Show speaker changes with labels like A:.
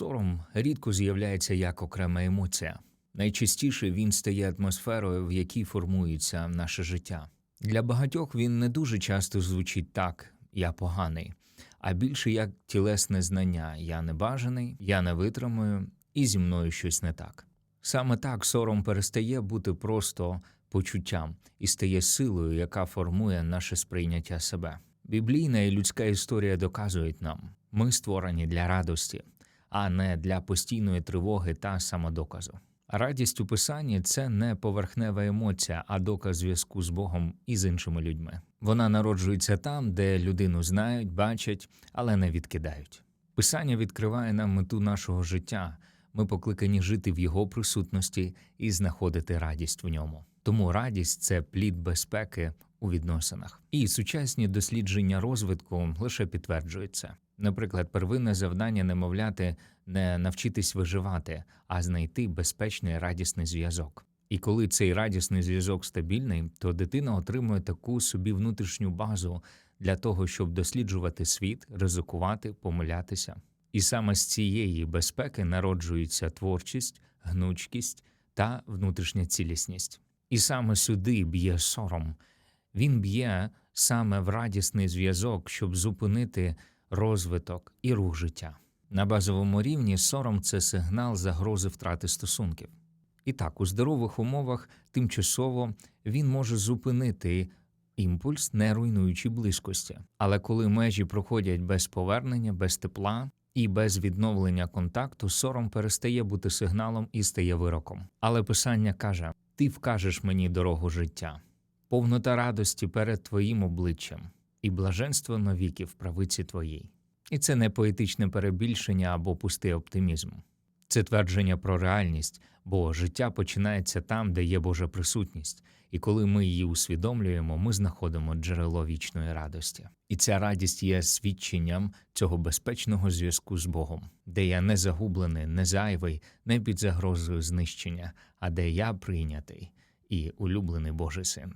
A: Сором рідко з'являється як окрема емоція. Найчастіше він стає атмосферою, в якій формується наше життя. Для багатьох він не дуже часто звучить так: я поганий, а більше як тілесне знання я небажаний, я не витримую, і зі мною щось не так. Саме так сором перестає бути просто почуттям і стає силою, яка формує наше сприйняття себе. Біблійна і людська історія доказують нам, ми створені для радості, а не для постійної тривоги та самодоказу. Радість у писанні це не поверхнева емоція, а доказ зв'язку з Богом і з іншими людьми. Вона народжується там, де людину знають, бачать, але не відкидають. Писання відкриває нам мету нашого життя. Ми покликані жити в його присутності і знаходити радість в ньому. Тому радість це плід безпеки у відносинах. І сучасні дослідження розвитку лише підтверджують. Наприклад, первинне завдання немовляти не навчитись виживати, а знайти безпечний радісний зв'язок. І коли цей радісний зв'язок стабільний, то дитина отримує таку собі внутрішню базу для того, щоб досліджувати світ, ризикувати, помилятися. І саме з цієї безпеки народжується творчість, гнучкість та внутрішня цілісність. І саме сюди б'є сором. Він б'є саме в радісний зв'язок, щоб зупинити розвиток і рух життя. На базовому рівні сором це сигнал загрози втрати стосунків. І так, у здорових умовах тимчасово він може зупинити імпульс, не руйнуючи близькості. Але коли межі проходять без повернення, без тепла і без відновлення контакту, сором перестає бути сигналом і стає вироком. Але писання каже: Ти вкажеш мені дорогу життя, повнота радості перед твоїм обличчям, і блаженство навіки в правиці твоїй. І це не поетичне перебільшення або пустий оптимізм. Це твердження про реальність, бо життя починається там, де є Божа присутність, і коли ми її усвідомлюємо, ми знаходимо джерело вічної радості. І ця радість є свідченням цього безпечного зв'язку з Богом, де я не загублений, не зайвий, не під загрозою знищення, а де я прийнятий і улюблений Божий син.